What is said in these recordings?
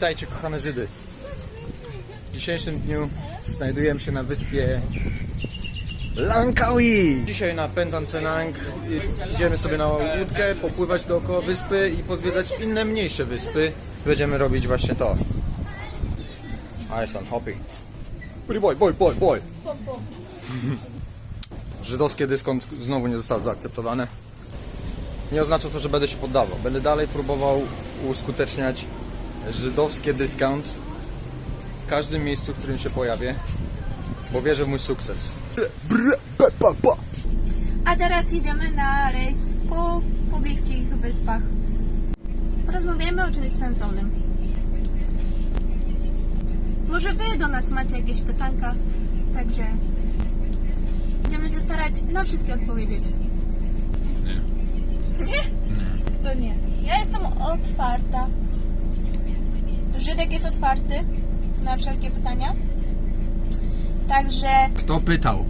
Witajcie kochane Żydy. W dzisiejszym dniu znajdujemy się na wyspie Langkawi. Dzisiaj na Pentancenang idziemy sobie na łódkę, popływać dookoła wyspy i pozwiedzać inne mniejsze wyspy. Będziemy robić właśnie to. Iceland hopping. Boy, boy, boy, boy, boy. Żydowskie dyskont znowu nie zostało zaakceptowane. Nie oznacza to, że będę się poddawał. Będę dalej próbował uskuteczniać żydowskie dyskont w każdym miejscu, w którym się pojawię, bo wierzę w mój sukces. A teraz jedziemy na rejs po pobliskich wyspach. Porozmawiamy o czymś sensownym. Może wy do nas macie jakieś pytanka, także będziemy się starać na wszystkie odpowiedzieć. Nie. Nie? To nie. Ja jestem otwarta. Żydek jest otwarty na wszelkie pytania. Także Kto pytał?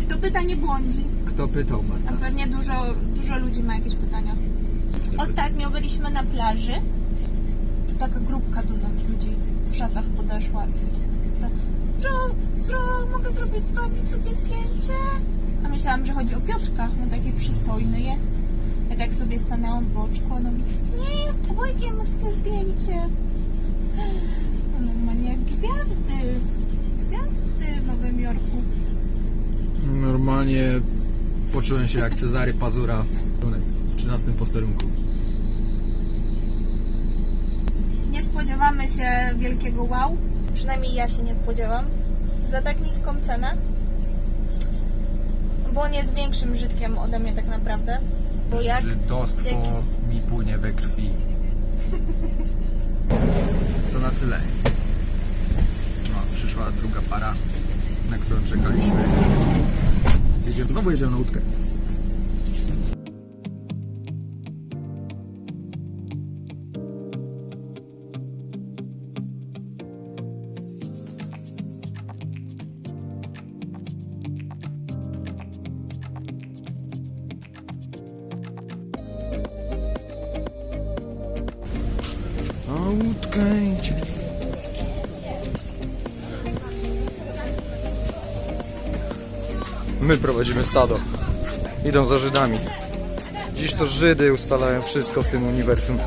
kto pyta nie błądzi. Kto pytał, A Marta? pewnie dużo, dużo ludzi ma jakieś pytania. Ostatnio byliśmy na plaży i taka grupka do nas ludzi w szatach podeszła i tak, Zro, Zro, mogę zrobić z wami sobie zdjęcie? A myślałam, że chodzi o Piotrka, on taki przystojny jest. Ja tak sobie stanęłam w boczku, a on mówi, nie, z obojgiem chcę zdjęcie. No Normalnie jak gwiazdy, gwiazdy w Nowym Jorku. Normalnie poczułem się jak Cezary Pazura w 13 posterunku. Nie spodziewamy się wielkiego wow. Przynajmniej ja się nie spodziewam. Za tak niską cenę. Bo on jest większym Żydkiem ode mnie tak naprawdę. Bo jak... Żydostwo jak- mi płynie we krwi. Na tyle. No, przyszła druga para, na którą czekaliśmy. Znowu jedziemy na łódkę. My prowadzimy stado. Idą za Żydami. Dziś to Żydy ustalają wszystko w tym uniwersum.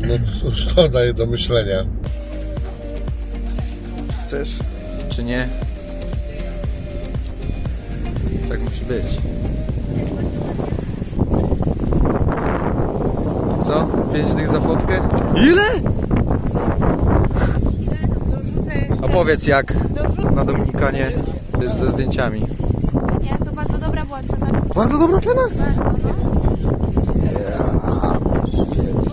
No cóż, to daje do myślenia. Chcesz, czy nie? Tak musi być. I Co? Pięć tych za fotkę? Ile? Dorzucę jeszcze... A powiedz jak na Dominikanie jest ze zdjęciami. Nie, to bardzo dobra była cena. Bardzo dobra cena? Bardzo, no.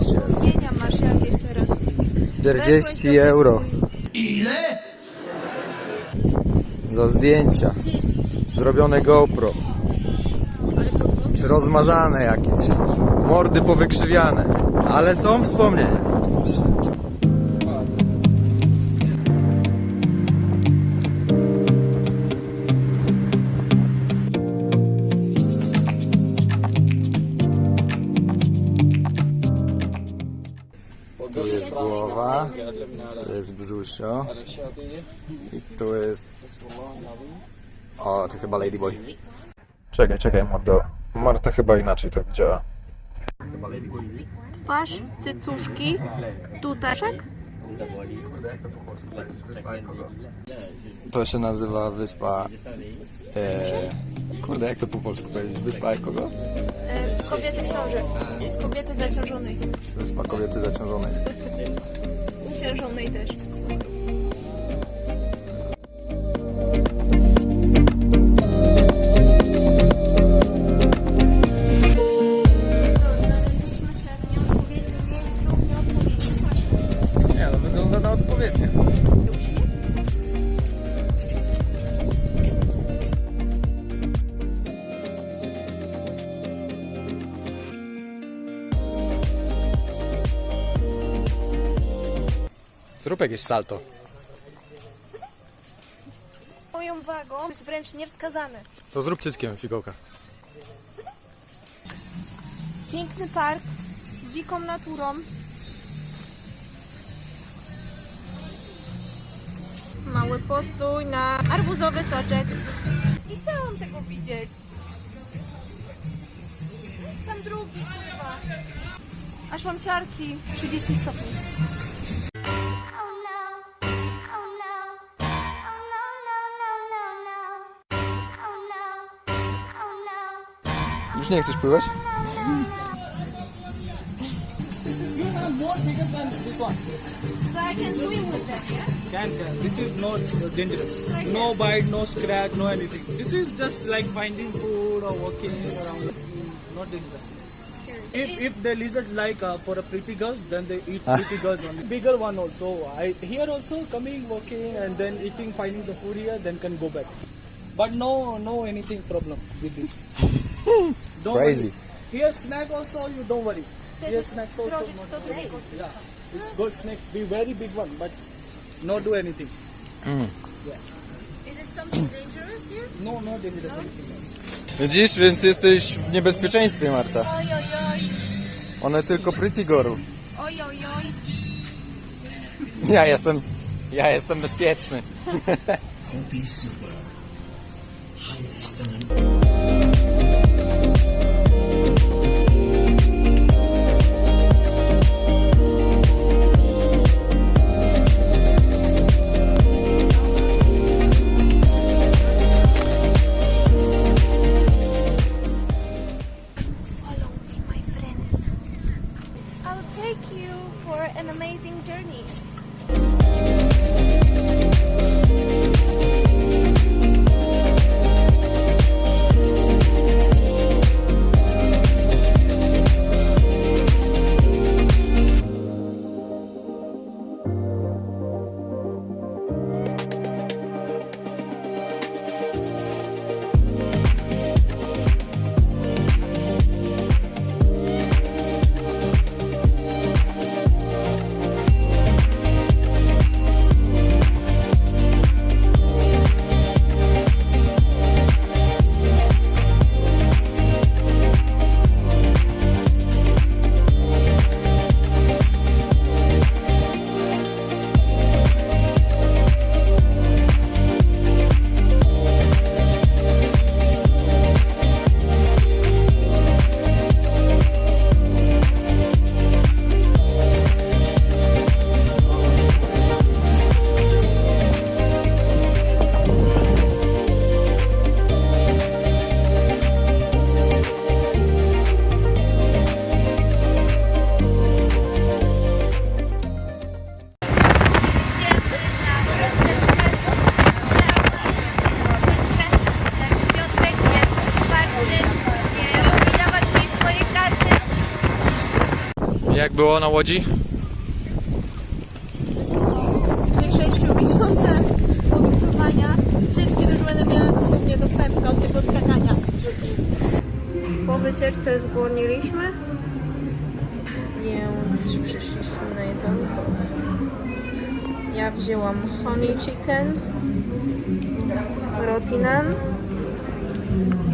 Wspomnienia masz jakieś teraz. 40 euro. Ile? Za zdjęcia. Gdzieś. Zrobione GoPro. Rozmazane jakieś. Mordy powykrzywiane. Ale są wspomnienia. Tu jest brzusio i tu jest... O, to chyba Ladyboy. Czekaj, czekaj, Mordo. Marta chyba inaczej to widziała. Twarz, cycuszki, tutaszek. To się nazywa wyspa... E, kurde, jak to po polsku powiedzieć? Wyspa jak kogo? E, kobiety w ciąży. Kobiety zaciążonej. Wyspa kobiety zaciążonej. Uciężonej też. Thank you. Zrób jakieś salto. Moją wagą jest wręcz niewskazane. To zrób cyckiem figołka. Piękny park z dziką naturą. Mały postój na arbuzowy soczek. Nie chciałam tego widzieć. Tam drugi, kurwa. Aż mam ciarki 30 stopni. No. Już nie chcesz pływać? You have more bigger than this. So I can swim with them, yeah? Can can. This is not uh, dangerous. No bite, no scratch, no anything. This is just like finding food or walking around. Not dangerous. If, if the lizard like uh, for a pretty girls, then they eat pretty girls only. Bigger one also. I here also coming walking and then eating, finding the food here, then can go back. But no, no anything problem with this. Don't Crazy. Worry. Here snack also, you don't worry. Here snacks also. Not. Yeah, it's good snake. Be very big one, but not do anything. Is it something dangerous here? No, no dangerous anything. Widzisz, więc jesteś w niebezpieczeństwie, Marta. Oj, oj, oj. One tylko pretty girl. Oj, oj, oj. Ja jestem, ja jestem bezpieczny. Jak było na łodzi? W tych sześciu miesiącach podróżowania cycki już będę miała dosłownie do pępka od tego skakania. Po wycieczce zgłodniliśmy, więc przyszliśmy na jedzonko. Ja wzięłam honey chicken, roti nan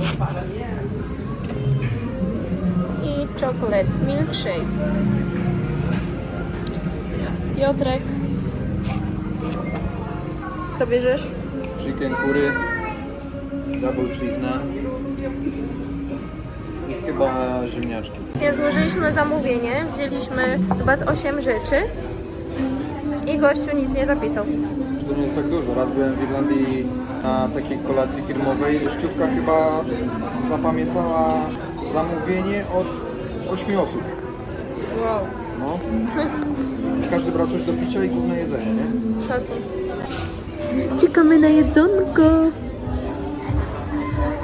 i chocolate milkshake. Piotrek, co bierzesz? Chicken curry, double cheese i chyba ziemniaczki. Nie złożyliśmy zamówienie, wzięliśmy chyba z 8 rzeczy i gościu nic nie zapisał. To nie jest tak dużo. Raz byłem w Irlandii na takiej kolacji firmowej. Gościówka chyba zapamiętała zamówienie od 8 osób. Wow, No. Każdy brał coś do picia i główne jedzenie, nie? szacun. Czekamy na jedzonko.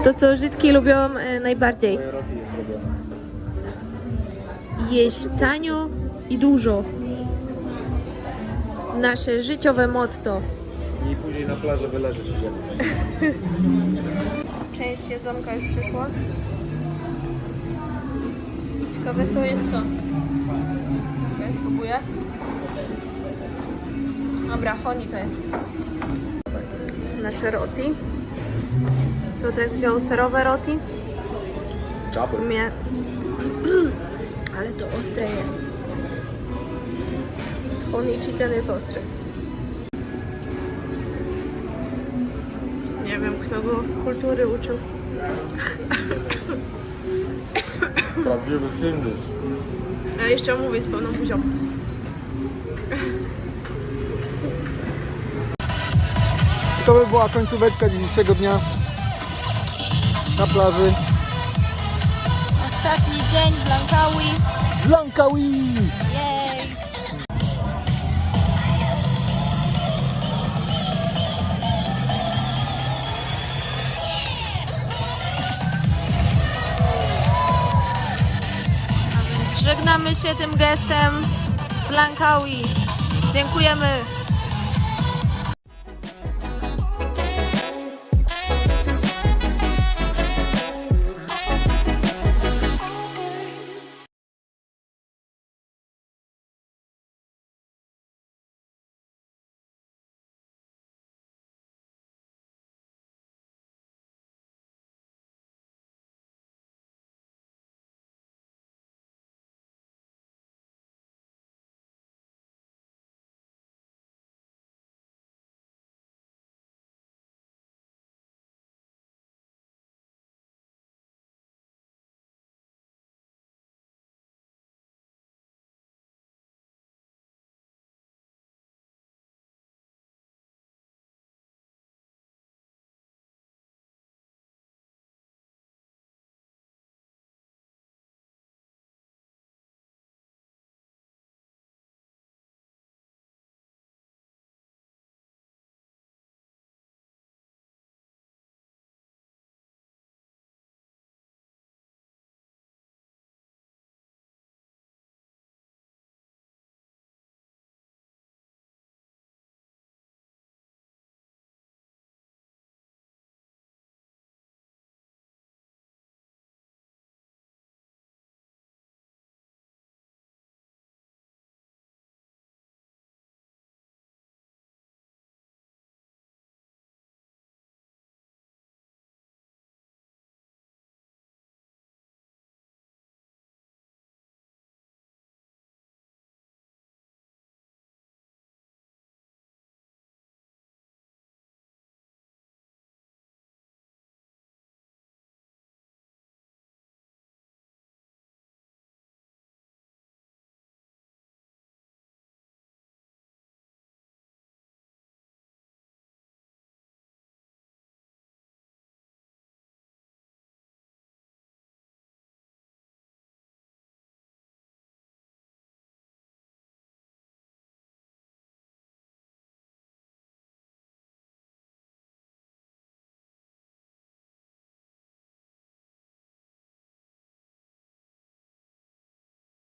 To co Żydki lubią e, najbardziej. Moje jest robione. Jeść tanio i dużo. Nasze życiowe motto. I później na plaży wyleżeć idziemy. Część jedzonka już przyszła. Ciekawe co jest co. Ja spróbuję. Dobra, honey to jest. Nasze roti. Piotrek wziął serowe roti. Dobry. Mnie... Ale to ostre jest. Honey chicken jest ostry. Nie wiem, kto go kultury uczył. Prawdziwy Hindus. A jeszcze mówię z pełną buzią. I to by była końcóweczka dzisiejszego dnia na plaży. Ostatni dzień w Langkawi. Langkawi! Żegnamy się tym gestem z Langkawi. Dziękujemy.